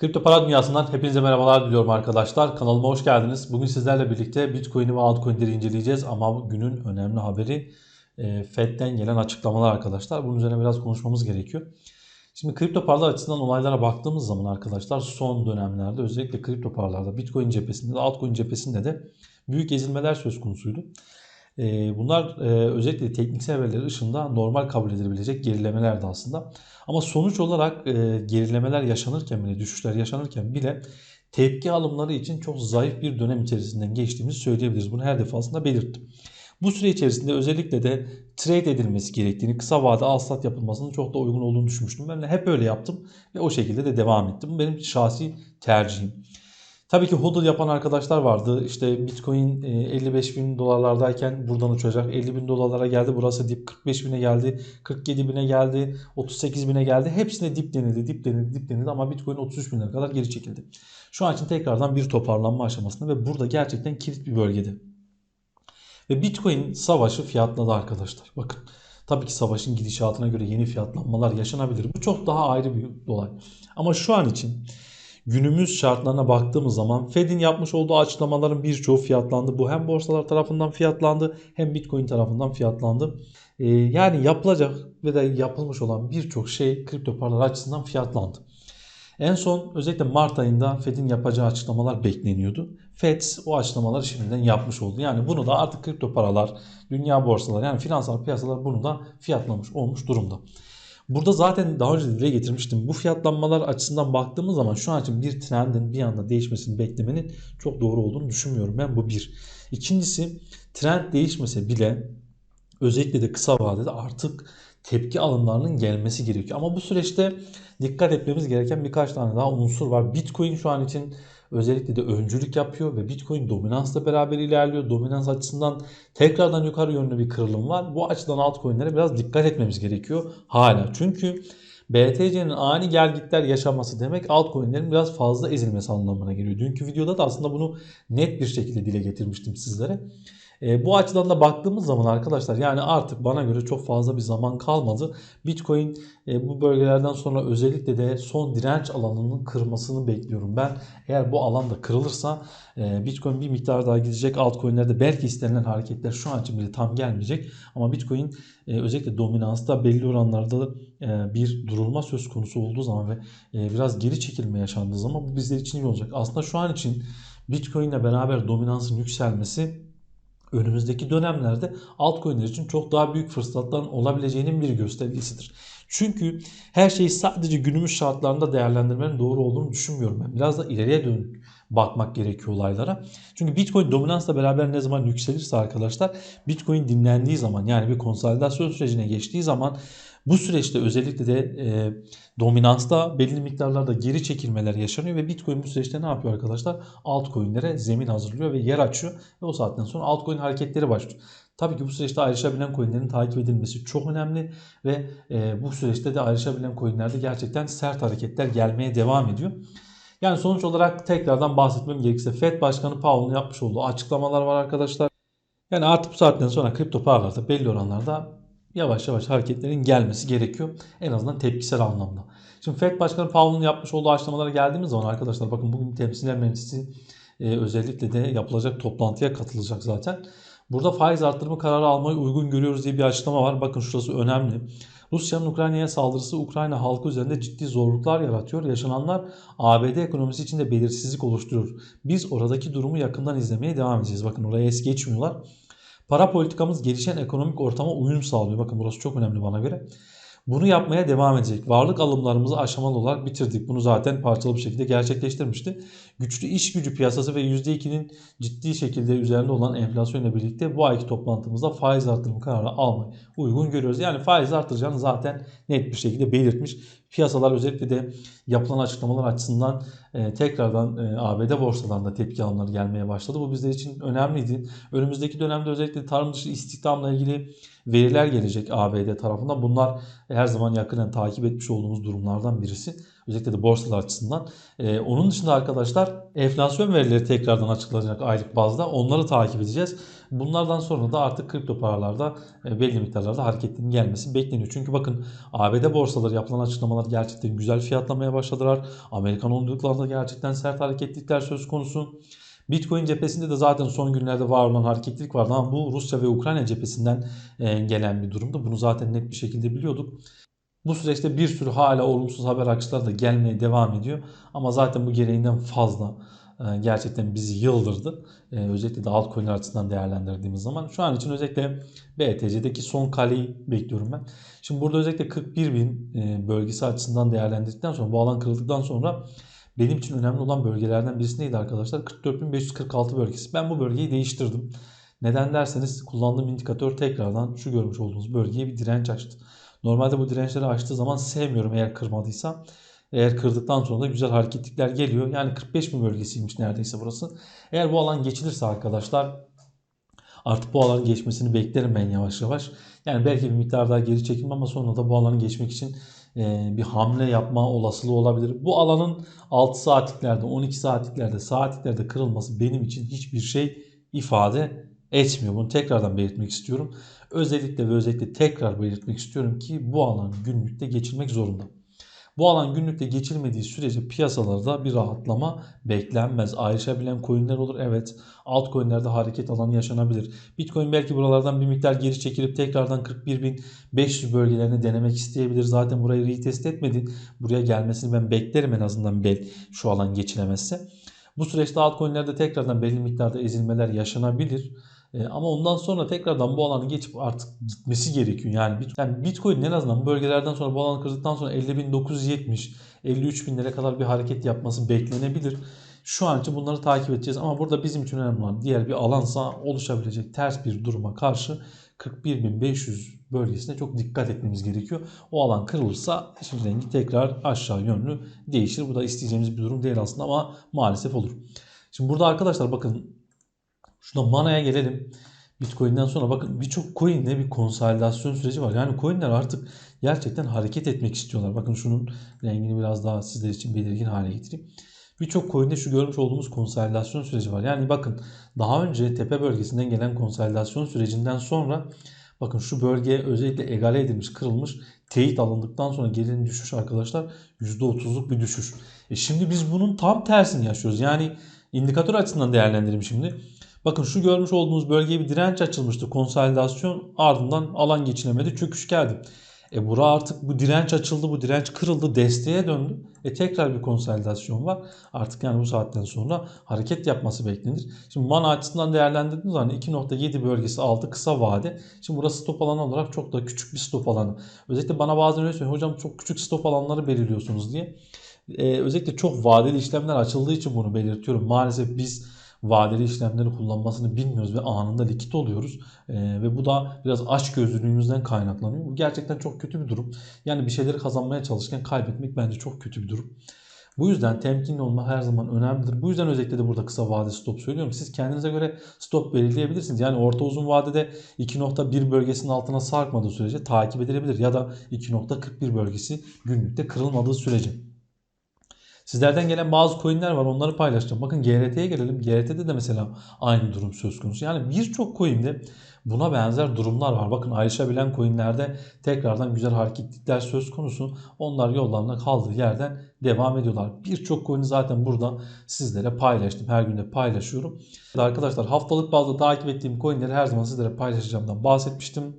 Kripto para dünyasından hepinize merhabalar diliyorum arkadaşlar. Kanalıma hoş geldiniz. Bugün sizlerle birlikte Bitcoin'i ve altcoin'leri inceleyeceğiz. Ama günün önemli haberi e, Fed'den gelen açıklamalar arkadaşlar. Bunun üzerine biraz konuşmamız gerekiyor. Şimdi kripto paralar açısından olaylara baktığımız zaman arkadaşlar son dönemlerde özellikle kripto paralarda Bitcoin cephesinde de altcoin cephesinde de büyük ezilmeler söz konusuydu. E, bunlar e, özellikle tekniksel veriler ışığında normal kabul edilebilecek gerilemelerdi aslında. Ama sonuç olarak e, gerilemeler yaşanırken bile, düşüşler yaşanırken bile tepki alımları için çok zayıf bir dönem içerisinden geçtiğimizi söyleyebiliriz. Bunu her defasında belirttim. Bu süre içerisinde özellikle de trade edilmesi gerektiğini, kısa vade al sat yapılmasının çok da uygun olduğunu düşünmüştüm. Ben de hep öyle yaptım ve o şekilde de devam ettim. Bu benim şahsi tercihim. Tabii ki hodl yapan arkadaşlar vardı. İşte Bitcoin 55 e, bin dolarlardayken buradan uçacak. 50 bin dolarlara geldi. Burası dip 45 bine geldi. 47 bine geldi. 38 bine geldi. Hepsine dip denildi, dip denildi, dip denildi ama Bitcoin 33 binlere kadar geri çekildi. Şu an için tekrardan bir toparlanma aşamasında ve burada gerçekten kilit bir bölgede. Ve Bitcoin savaşı fiyatladı arkadaşlar. Bakın tabii ki savaşın gidişatına göre yeni fiyatlanmalar yaşanabilir. Bu çok daha ayrı bir olay. Ama şu an için günümüz şartlarına baktığımız zaman Fed'in yapmış olduğu açıklamaların birçoğu fiyatlandı. Bu hem borsalar tarafından fiyatlandı hem Bitcoin tarafından fiyatlandı. Ee, yani yapılacak ve de yapılmış olan birçok şey kripto paralar açısından fiyatlandı. En son özellikle Mart ayında Fed'in yapacağı açıklamalar bekleniyordu. Fed o açıklamaları şimdiden yapmış oldu. Yani bunu da artık kripto paralar, dünya borsaları yani finansal piyasalar bunu da fiyatlamış olmuş durumda. Burada zaten daha önce dile getirmiştim. Bu fiyatlanmalar açısından baktığımız zaman şu an için bir trendin bir anda değişmesini beklemenin çok doğru olduğunu düşünmüyorum. Ben bu bir. İkincisi trend değişmese bile özellikle de kısa vadede artık tepki alımlarının gelmesi gerekiyor. Ama bu süreçte dikkat etmemiz gereken birkaç tane daha unsur var. Bitcoin şu an için özellikle de öncülük yapıyor ve Bitcoin dominansla beraber ilerliyor. Dominans açısından tekrardan yukarı yönlü bir kırılım var. Bu açıdan altcoin'lere biraz dikkat etmemiz gerekiyor hala. Çünkü BTC'nin ani gelgitler yaşaması demek altcoin'lerin biraz fazla ezilmesi anlamına geliyor. Dünkü videoda da aslında bunu net bir şekilde dile getirmiştim sizlere. E, bu açıdan da baktığımız zaman arkadaşlar yani artık bana göre çok fazla bir zaman kalmadı. Bitcoin e, bu bölgelerden sonra özellikle de son direnç alanının kırmasını bekliyorum ben. Eğer bu alanda kırılırsa e, Bitcoin bir miktar daha gidecek. Altcoin'lerde belki istenilen hareketler şu an için bile tam gelmeyecek. Ama Bitcoin e, özellikle dominansta belli oranlarda e, bir durulma söz konusu olduğu zaman ve e, biraz geri çekilme yaşandığı zaman bu bizler için iyi olacak. Aslında şu an için Bitcoin ile beraber dominansın yükselmesi önümüzdeki dönemlerde altcoin'ler için çok daha büyük fırsatların olabileceğinin bir göstergesidir. Çünkü her şeyi sadece günümüz şartlarında değerlendirmenin doğru olduğunu düşünmüyorum ben. Biraz da ileriye dönük bakmak gerekiyor olaylara. Çünkü Bitcoin dominansla beraber ne zaman yükselirse arkadaşlar Bitcoin dinlendiği zaman yani bir konsolidasyon sürecine geçtiği zaman bu süreçte özellikle de e, dominansta belli miktarlarda geri çekilmeler yaşanıyor ve Bitcoin bu süreçte ne yapıyor arkadaşlar? Altcoin'lere zemin hazırlıyor ve yer açıyor ve o saatten sonra altcoin hareketleri başlıyor. Tabii ki bu süreçte ayrışabilen coinlerin takip edilmesi çok önemli ve e, bu süreçte de ayrışabilen coinlerde gerçekten sert hareketler gelmeye devam ediyor. Yani sonuç olarak tekrardan bahsetmem gerekirse Fed Başkanı Powell'ın yapmış olduğu açıklamalar var arkadaşlar. Yani artık bu saatten sonra kripto paralarda belli oranlarda yavaş yavaş hareketlerin gelmesi gerekiyor. En azından tepkisel anlamda. Şimdi FED Başkanı Powell'ın yapmış olduğu açıklamalara geldiğimiz zaman arkadaşlar bakın bugün Temsilciler Meclisi e, özellikle de yapılacak toplantıya katılacak zaten. Burada faiz arttırma kararı almayı uygun görüyoruz diye bir açıklama var. Bakın şurası önemli. Rusya'nın Ukrayna'ya saldırısı Ukrayna halkı üzerinde ciddi zorluklar yaratıyor. Yaşananlar ABD ekonomisi için de belirsizlik oluşturuyor. Biz oradaki durumu yakından izlemeye devam edeceğiz. Bakın oraya es geçmiyorlar. Para politikamız gelişen ekonomik ortama uyum sağlıyor. Bakın burası çok önemli bana göre. Bunu yapmaya devam edecek. Varlık alımlarımızı aşamalı olarak bitirdik. Bunu zaten parçalı bir şekilde gerçekleştirmişti. Güçlü iş gücü piyasası ve %2'nin ciddi şekilde üzerinde olan enflasyonla birlikte bu ayki toplantımızda faiz artırımı kararı almayı uygun görüyoruz. Yani faiz artıracağını zaten net bir şekilde belirtmiş. Piyasalar özellikle de yapılan açıklamalar açısından e, tekrardan e, ABD borsalarında tepki alımları gelmeye başladı. Bu bizler için önemliydi. Önümüzdeki dönemde özellikle tarım dışı istihdamla ilgili veriler gelecek ABD tarafından. Bunlar her zaman yakından takip etmiş olduğumuz durumlardan birisi. Özellikle de borsalar açısından. Ee, onun dışında arkadaşlar enflasyon verileri tekrardan açıklanacak aylık bazda. Onları takip edeceğiz. Bunlardan sonra da artık kripto paralarda e, belli miktarlarda hareketlerin gelmesi bekleniyor. Çünkü bakın ABD borsaları yapılan açıklamalar gerçekten güzel fiyatlamaya başladılar. Amerikan onluklarında gerçekten sert hareketlilikler söz konusu. Bitcoin cephesinde de zaten son günlerde var olan hareketlilik vardı ama bu Rusya ve Ukrayna cephesinden e, gelen bir durumdu. Bunu zaten net bir şekilde biliyorduk. Bu süreçte bir sürü hala olumsuz haber akışları da gelmeye devam ediyor. Ama zaten bu gereğinden fazla e, gerçekten bizi yıldırdı. E, özellikle de altcoin'ler açısından değerlendirdiğimiz zaman. Şu an için özellikle BTC'deki son kaleyi bekliyorum ben. Şimdi burada özellikle 41 bin bölgesi açısından değerlendirdikten sonra bu alan kırıldıktan sonra benim için önemli olan bölgelerden birisi neydi arkadaşlar? 44.546 bölgesi. Ben bu bölgeyi değiştirdim. Neden derseniz kullandığım indikatör tekrardan şu görmüş olduğunuz bölgeye bir direnç açtı. Normalde bu dirençleri açtığı zaman sevmiyorum eğer kırmadıysa. Eğer kırdıktan sonra da güzel hareketlikler geliyor. Yani 45 bin bölgesiymiş neredeyse burası. Eğer bu alan geçilirse arkadaşlar artık bu alanın geçmesini beklerim ben yavaş yavaş. Yani belki bir miktar daha geri çekilme ama sonra da bu alanı geçmek için e, bir hamle yapma olasılığı olabilir. Bu alanın 6 saatliklerde, 12 saatliklerde, saatliklerde kırılması benim için hiçbir şey ifade etmiyor. Bunu tekrardan belirtmek istiyorum. Özellikle ve özellikle tekrar belirtmek istiyorum ki bu alan günlükte geçilmek zorunda. Bu alan günlükte geçilmediği sürece piyasalarda bir rahatlama beklenmez. Ayrışabilen coinler olur. Evet altcoinlerde hareket alanı yaşanabilir. Bitcoin belki buralardan bir miktar geri çekilip tekrardan 41.500 bölgelerini denemek isteyebilir. Zaten burayı retest etmedi. Buraya gelmesini ben beklerim en azından bel şu alan geçilemezse. Bu süreçte altcoinlerde tekrardan belli miktarda ezilmeler yaşanabilir. E, ama ondan sonra tekrardan bu alanı geçip artık gitmesi gerekiyor. Yani, yani Bitcoin en azından bu bölgelerden sonra bu alanı kırdıktan sonra 50.970 53.000'lere kadar bir hareket yapması beklenebilir. Şu an için bunları takip edeceğiz ama burada bizim için önemli olan diğer bir alansa oluşabilecek ters bir duruma karşı 41.500 bölgesine çok dikkat etmemiz gerekiyor. O alan kırılırsa işin rengi tekrar aşağı yönlü değişir. Bu da isteyeceğimiz bir durum değil aslında ama maalesef olur. Şimdi burada arkadaşlar bakın Şuna manaya gelelim. Bitcoin'den sonra bakın birçok coin'de bir konsolidasyon süreci var. Yani coin'ler artık gerçekten hareket etmek istiyorlar. Bakın şunun rengini biraz daha sizler için belirgin hale getireyim. Birçok coin'de şu görmüş olduğumuz konsolidasyon süreci var. Yani bakın daha önce tepe bölgesinden gelen konsolidasyon sürecinden sonra bakın şu bölgeye özellikle egale edilmiş, kırılmış teyit alındıktan sonra gelen düşüş arkadaşlar %30'luk bir düşüş. E şimdi biz bunun tam tersini yaşıyoruz. Yani indikatör açısından değerlendirelim şimdi. Bakın şu görmüş olduğunuz bölgeye bir direnç açılmıştı. Konsolidasyon ardından alan geçilemedi. Çöküş geldi. E bura artık bu direnç açıldı, bu direnç kırıldı, desteğe döndü. E tekrar bir konsolidasyon var. Artık yani bu saatten sonra hareket yapması beklenir. Şimdi mana açısından değerlendirdiğimiz zaman 2.7 bölgesi altı kısa vade. Şimdi burası stop alanı olarak çok da küçük bir stop alanı. Özellikle bana bazen öyle söylüyor. Hocam çok küçük stop alanları belirliyorsunuz diye. E, özellikle çok vadeli işlemler açıldığı için bunu belirtiyorum. Maalesef biz vadeli işlemleri kullanmasını bilmiyoruz ve anında likit oluyoruz. E, ve bu da biraz aç gözlülüğümüzden kaynaklanıyor. Bu gerçekten çok kötü bir durum. Yani bir şeyleri kazanmaya çalışırken kaybetmek bence çok kötü bir durum. Bu yüzden temkinli olmak her zaman önemlidir. Bu yüzden özellikle de burada kısa vade stop söylüyorum. Siz kendinize göre stop belirleyebilirsiniz. Yani orta uzun vadede 2.1 bölgesinin altına sarkmadığı sürece takip edilebilir. Ya da 2.41 bölgesi günlükte kırılmadığı sürece. Sizlerden gelen bazı coinler var onları paylaşacağım. Bakın GRT'ye gelelim. GRT'de de mesela aynı durum söz konusu. Yani birçok coin'de buna benzer durumlar var. Bakın ayrışabilen coinlerde tekrardan güzel hareketlikler söz konusu. Onlar yollarına kaldığı yerden devam ediyorlar. Birçok coin'i zaten burada sizlere paylaştım. Her gün de paylaşıyorum. Arkadaşlar haftalık bazda takip ettiğim coinleri her zaman sizlere paylaşacağımdan bahsetmiştim.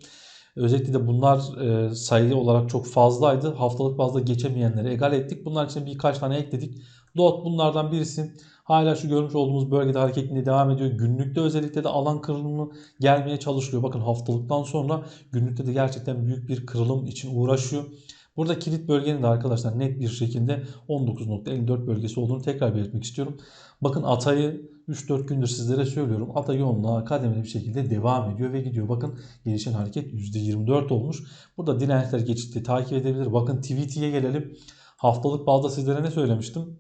Özellikle de bunlar e, sayı olarak çok fazlaydı. Haftalık bazda geçemeyenleri egal ettik. Bunlar için birkaç tane ekledik. DOT bunlardan birisi. Hala şu görmüş olduğumuz bölgede hareketliğine devam ediyor. Günlükte özellikle de alan kırılımı gelmeye çalışılıyor. Bakın haftalıktan sonra günlükte de gerçekten büyük bir kırılım için uğraşıyor. Burada kilit bölgenin de arkadaşlar net bir şekilde 19.54 bölgesi olduğunu tekrar belirtmek istiyorum. Bakın Atay'ı 3-4 gündür sizlere söylüyorum. Ata yoğunluğa kademeli bir şekilde devam ediyor ve gidiyor. Bakın gelişen hareket %24 olmuş. Burada dirençler geçitte takip edebilir. Bakın TVT'ye gelelim. Haftalık bazda sizlere ne söylemiştim?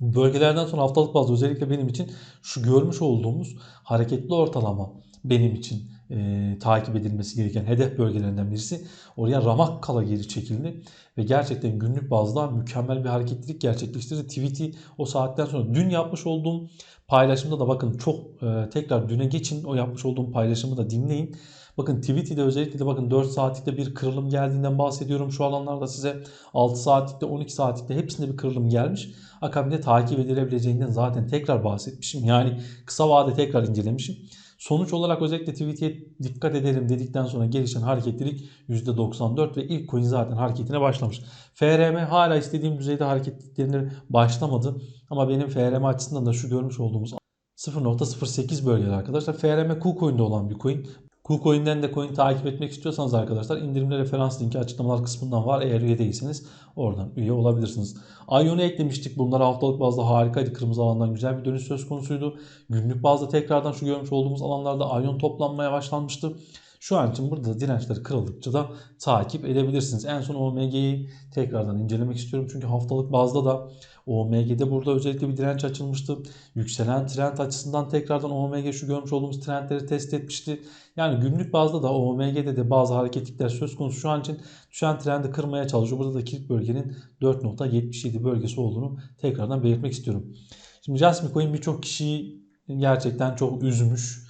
Bölgelerden sonra haftalık bazda özellikle benim için şu görmüş olduğumuz hareketli ortalama benim için e, takip edilmesi gereken hedef bölgelerinden birisi. Oraya ramak kala geri çekildi ve gerçekten günlük bazda mükemmel bir hareketlilik gerçekleştirdi. Tweet'i o saatten sonra dün yapmış olduğum paylaşımda da bakın çok e, tekrar düne geçin o yapmış olduğum paylaşımı da dinleyin. Bakın Tweety'de özellikle de bakın 4 saatlikte bir kırılım geldiğinden bahsediyorum. Şu alanlarda size 6 saatlikte 12 saatlikte hepsinde bir kırılım gelmiş. Akabinde takip edilebileceğinden zaten tekrar bahsetmişim. Yani kısa vade tekrar incelemişim. Sonuç olarak özellikle tweet'e dikkat edelim dedikten sonra gelişen hareketlilik %94 ve ilk coin zaten hareketine başlamış. FRM hala istediğim düzeyde hareketliliklerine başlamadı. Ama benim FRM açısından da şu görmüş olduğumuz 0.08 bölgede arkadaşlar. FRM KuCoin'de olan bir coin. KuCoin'den de coin takip etmek istiyorsanız arkadaşlar indirimli referans linki açıklamalar kısmından var. Eğer üye değilseniz oradan üye olabilirsiniz. Ion'u eklemiştik. Bunlar haftalık bazda harikaydı. Kırmızı alandan güzel bir dönüş söz konusuydu. Günlük bazda tekrardan şu görmüş olduğumuz alanlarda Ion toplanmaya başlanmıştı. Şu an için burada da dirençleri kırıldıkça da takip edebilirsiniz. En son OMG'yi tekrardan incelemek istiyorum. Çünkü haftalık bazda da OMG'de burada özellikle bir direnç açılmıştı. Yükselen trend açısından tekrardan OMG şu görmüş olduğumuz trendleri test etmişti. Yani günlük bazda da OMG'de de bazı hareketlikler söz konusu. Şu an için düşen trendi kırmaya çalışıyor. Burada da kilit bölgenin 4.77 bölgesi olduğunu tekrardan belirtmek istiyorum. Şimdi Jasmine Coin birçok kişiyi gerçekten çok üzmüş.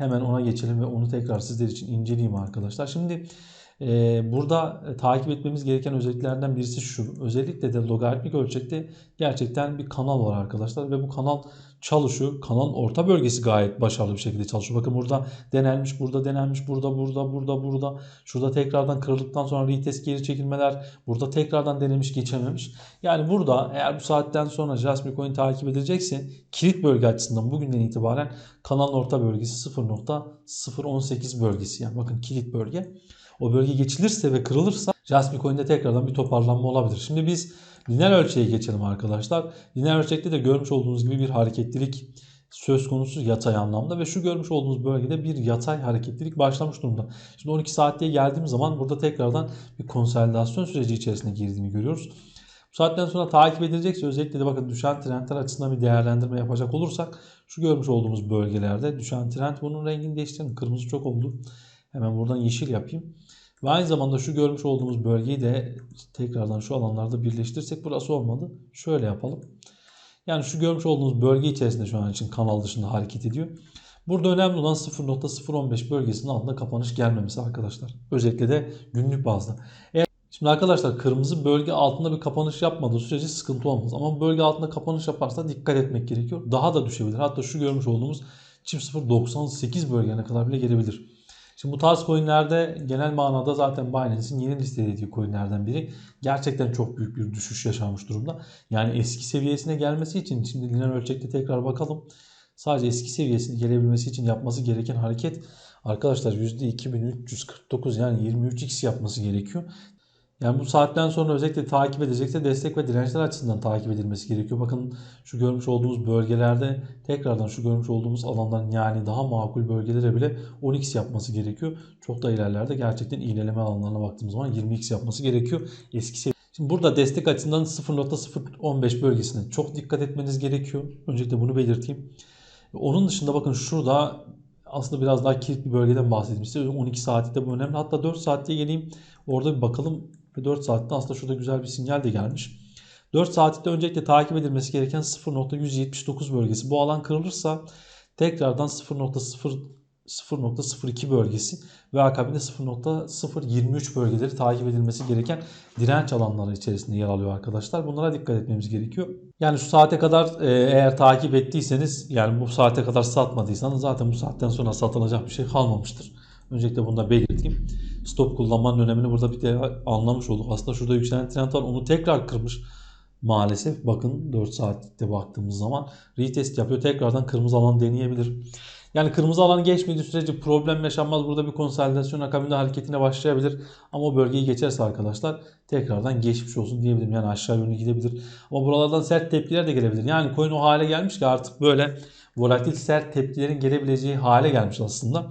Hemen ona geçelim ve onu tekrar sizler için inceleyeyim arkadaşlar. Şimdi burada e, takip etmemiz gereken özelliklerden birisi şu. Özellikle de logaritmik ölçekte gerçekten bir kanal var arkadaşlar ve bu kanal çalışıyor. Kanalın orta bölgesi gayet başarılı bir şekilde çalışıyor. Bakın burada denenmiş, burada denenmiş, burada, burada, burada, burada. Şurada tekrardan kırıldıktan sonra retest geri çekilmeler. Burada tekrardan denemiş, geçememiş. Yani burada eğer bu saatten sonra Jasmine Coin takip edilecekse kilit bölge açısından bugünden itibaren kanalın orta bölgesi 0.018 bölgesi. Yani bakın kilit bölge. O bölge geçilirse ve kırılırsa Jasmine Coin'de tekrardan bir toparlanma olabilir. Şimdi biz lineer ölçeğe geçelim arkadaşlar. Lineer ölçekte de görmüş olduğunuz gibi bir hareketlilik söz konusu yatay anlamda ve şu görmüş olduğunuz bölgede bir yatay hareketlilik başlamış durumda. Şimdi 12 saatliğe geldiğimiz zaman burada tekrardan bir konsolidasyon süreci içerisine girdiğini görüyoruz. Bu saatten sonra takip edilecekse özellikle de bakın düşen trendler açısından bir değerlendirme yapacak olursak şu görmüş olduğumuz bölgelerde düşen trend bunun rengini değiştirelim. Kırmızı çok oldu. Hemen buradan yeşil yapayım. Ve aynı zamanda şu görmüş olduğumuz bölgeyi de tekrardan şu alanlarda birleştirirsek burası olmadı. Şöyle yapalım. Yani şu görmüş olduğunuz bölge içerisinde şu an için kanal dışında hareket ediyor. Burada önemli olan 0.015 bölgesinin altında kapanış gelmemesi arkadaşlar. Özellikle de günlük bazda. Eğer Şimdi arkadaşlar kırmızı bölge altında bir kapanış yapmadığı sürece sıkıntı olmaz. Ama bölge altında kapanış yaparsa dikkat etmek gerekiyor. Daha da düşebilir. Hatta şu görmüş olduğumuz çift 0.98 bölgene kadar bile gelebilir. Şimdi bu tarz coinlerde genel manada zaten Binance'in yeni listelediği coinlerden biri. Gerçekten çok büyük bir düşüş yaşanmış durumda. Yani eski seviyesine gelmesi için şimdi lineer ölçekte tekrar bakalım. Sadece eski seviyesine gelebilmesi için yapması gereken hareket arkadaşlar %2349 yani 23x yapması gerekiyor. Yani bu saatten sonra özellikle takip edecekse destek ve dirençler açısından takip edilmesi gerekiyor. Bakın şu görmüş olduğumuz bölgelerde tekrardan şu görmüş olduğumuz alandan yani daha makul bölgelere bile 10x yapması gerekiyor. Çok da ilerlerde gerçekten iğneleme alanlarına baktığımız zaman 20x yapması gerekiyor. Eski. Şimdi burada destek açısından 0.015 bölgesine çok dikkat etmeniz gerekiyor. Öncelikle bunu belirteyim. Onun dışında bakın şurada aslında biraz daha kilit bir bölgeden bahsedeyim size. 12 saati de bu önemli. Hatta 4 saatte geleyim. Orada bir bakalım ve 4 saatte aslında şurada güzel bir sinyal de gelmiş. 4 saatte öncelikle takip edilmesi gereken 0.179 bölgesi. Bu alan kırılırsa tekrardan 0.002 bölgesi ve akabinde 0.023 bölgeleri takip edilmesi gereken direnç alanları içerisinde yer alıyor arkadaşlar. Bunlara dikkat etmemiz gerekiyor. Yani şu saate kadar e, eğer takip ettiyseniz yani bu saate kadar satmadıysanız zaten bu saatten sonra satılacak bir şey kalmamıştır. Öncelikle bunu da belirteyim stop kullanmanın önemini burada bir de anlamış olduk. Aslında şurada yükselen trend var. Onu tekrar kırmış. Maalesef bakın 4 saatte baktığımız zaman retest yapıyor. Tekrardan kırmızı alan deneyebilir. Yani kırmızı alanı geçmediği sürece problem yaşanmaz. Burada bir konsolidasyon akabinde hareketine başlayabilir. Ama o bölgeyi geçerse arkadaşlar tekrardan geçmiş olsun diyebilirim. Yani aşağı yönlü gidebilir. Ama buralardan sert tepkiler de gelebilir. Yani coin o hale gelmiş ki artık böyle volatil sert tepkilerin gelebileceği hale gelmiş aslında.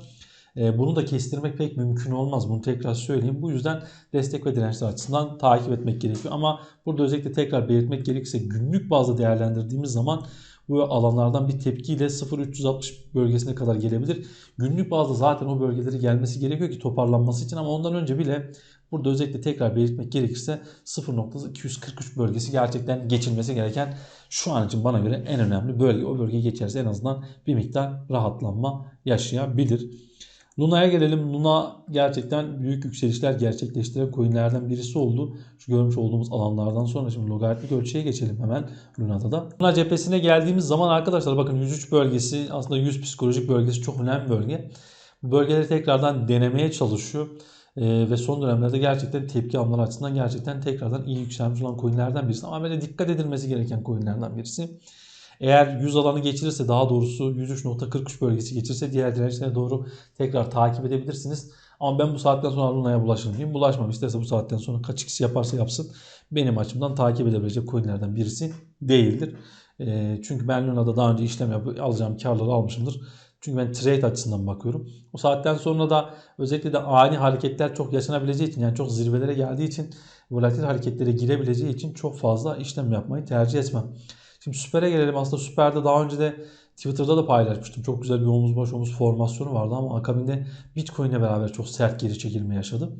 E, bunu da kestirmek pek mümkün olmaz. Bunu tekrar söyleyeyim. Bu yüzden destek ve dirençler açısından takip etmek gerekiyor. Ama burada özellikle tekrar belirtmek gerekirse günlük bazda değerlendirdiğimiz zaman bu alanlardan bir tepkiyle 0.360 bölgesine kadar gelebilir. Günlük bazda zaten o bölgeleri gelmesi gerekiyor ki toparlanması için ama ondan önce bile burada özellikle tekrar belirtmek gerekirse 0.243 bölgesi gerçekten geçilmesi gereken şu an için bana göre en önemli bölge. O bölge geçerse en azından bir miktar rahatlanma yaşayabilir. Luna'ya gelelim. Luna gerçekten büyük yükselişler gerçekleştiren coinlerden birisi oldu. Şu görmüş olduğumuz alanlardan sonra şimdi logaritmik ölçüye geçelim hemen Luna'da da. Luna cephesine geldiğimiz zaman arkadaşlar bakın 103 bölgesi aslında 100 psikolojik bölgesi çok önemli bölge. Bu bölgeleri tekrardan denemeye çalışıyor. Ee, ve son dönemlerde gerçekten tepki almaları açısından gerçekten tekrardan iyi yükselmiş olan coinlerden birisi. Ama böyle dikkat edilmesi gereken coinlerden birisi. Eğer 100 alanı geçirirse daha doğrusu 103.43 bölgesi geçirse diğer dirençlere doğru tekrar takip edebilirsiniz. Ama ben bu saatten sonra Luna'ya bulaşır mıyım? Bulaşmam. İsterse bu saatten sonra kaç kişi yaparsa yapsın. Benim açımdan takip edebilecek coinlerden birisi değildir. E, çünkü ben Luna'da daha önce işlem yapıp alacağım karları almışımdır. Çünkü ben trade açısından bakıyorum. O saatten sonra da özellikle de ani hareketler çok yaşanabileceği için yani çok zirvelere geldiği için volatil hareketlere girebileceği için çok fazla işlem yapmayı tercih etmem. Şimdi Süper'e gelelim. Aslında Süper'de daha önce de Twitter'da da paylaşmıştım. Çok güzel bir omuz baş omuz formasyonu vardı ama akabinde Bitcoin'le beraber çok sert geri çekilme yaşadı.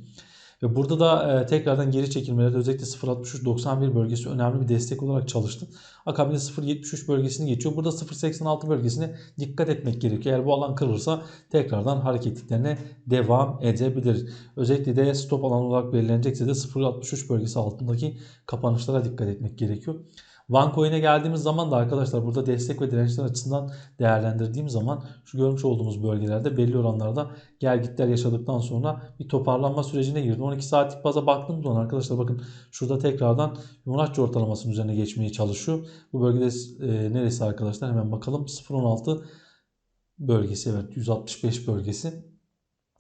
Ve burada da e, tekrardan geri çekilmelerde özellikle 0.63-91 bölgesi önemli bir destek olarak çalıştı. Akabinde 0.73 bölgesini geçiyor. Burada 0.86 bölgesine dikkat etmek gerekiyor. Eğer bu alan kırılırsa tekrardan hareketliklerine devam edebilir. Özellikle de stop alan olarak belirlenecekse de 0.63 bölgesi altındaki kapanışlara dikkat etmek gerekiyor. OneCoin'e geldiğimiz zaman da arkadaşlar burada destek ve dirençler açısından değerlendirdiğim zaman şu görmüş olduğumuz bölgelerde belli oranlarda gelgitler yaşadıktan sonra bir toparlanma sürecine girdi. 12 saatlik baza baktığım zaman arkadaşlar bakın şurada tekrardan Fibonacci ortalamasının üzerine geçmeye çalışıyor. Bu bölgede e, neresi arkadaşlar hemen bakalım 0.16 bölgesi evet 165 bölgesi.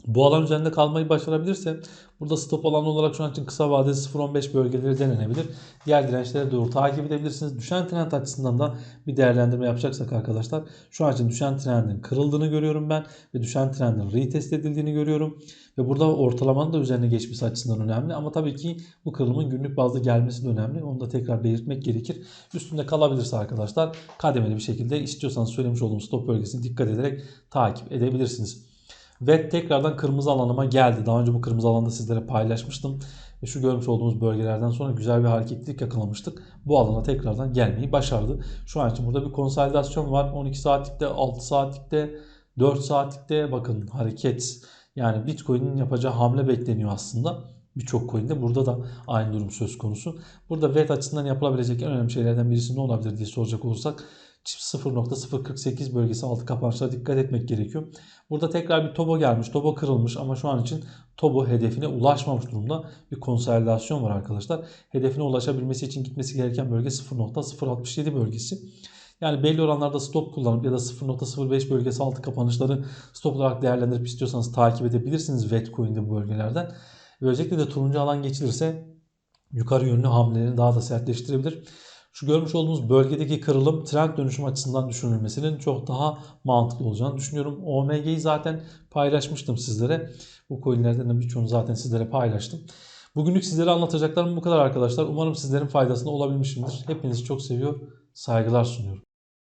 Bu alan üzerinde kalmayı başarabilirse burada stop alan olarak şu an için kısa vadeli 0.15 bölgeleri denenebilir. Diğer dirençlere doğru takip edebilirsiniz. Düşen trend açısından da bir değerlendirme yapacaksak arkadaşlar şu an için düşen trendin kırıldığını görüyorum ben ve düşen trendin retest edildiğini görüyorum. Ve burada ortalamanın da üzerine geçmesi açısından önemli ama tabii ki bu kırılımın günlük bazda gelmesi de önemli. Onu da tekrar belirtmek gerekir. Üstünde kalabilirse arkadaşlar kademeli bir şekilde istiyorsanız söylemiş olduğum stop bölgesine dikkat ederek takip edebilirsiniz. Ve tekrardan kırmızı alanıma geldi. Daha önce bu kırmızı alanda sizlere paylaşmıştım. Ve şu görmüş olduğumuz bölgelerden sonra güzel bir hareketlilik yakalamıştık. Bu alana tekrardan gelmeyi başardı. Şu an için burada bir konsolidasyon var. 12 saatlikte, 6 saatlikte, 4 saatlikte bakın hareket. Yani Bitcoin'in yapacağı hamle bekleniyor aslında. Birçok coin'de burada da aynı durum söz konusu. Burada VET açısından yapılabilecek en önemli şeylerden birisi ne olabilir diye soracak olursak 0.048 bölgesi altı kapanışlara dikkat etmek gerekiyor. Burada tekrar bir tobo gelmiş. Tobo kırılmış ama şu an için tobo hedefine ulaşmamış durumda. Bir konsolidasyon var arkadaşlar. Hedefine ulaşabilmesi için gitmesi gereken bölge 0.067 bölgesi. Yani belli oranlarda stop kullanıp ya da 0.05 bölgesi altı kapanışları stop olarak değerlendirip istiyorsanız takip edebilirsiniz Vetcoin'de bu bölgelerden. Ve özellikle de turuncu alan geçilirse yukarı yönlü hamlelerini daha da sertleştirebilir. Şu görmüş olduğunuz bölgedeki kırılım trend dönüşüm açısından düşünülmesinin çok daha mantıklı olacağını düşünüyorum. OMG'yi zaten paylaşmıştım sizlere. Bu coinlerden de birçoğunu zaten sizlere paylaştım. Bugünlük sizlere anlatacaklarım bu kadar arkadaşlar. Umarım sizlerin faydasına olabilmişimdir. Hepinizi çok seviyor, saygılar sunuyorum.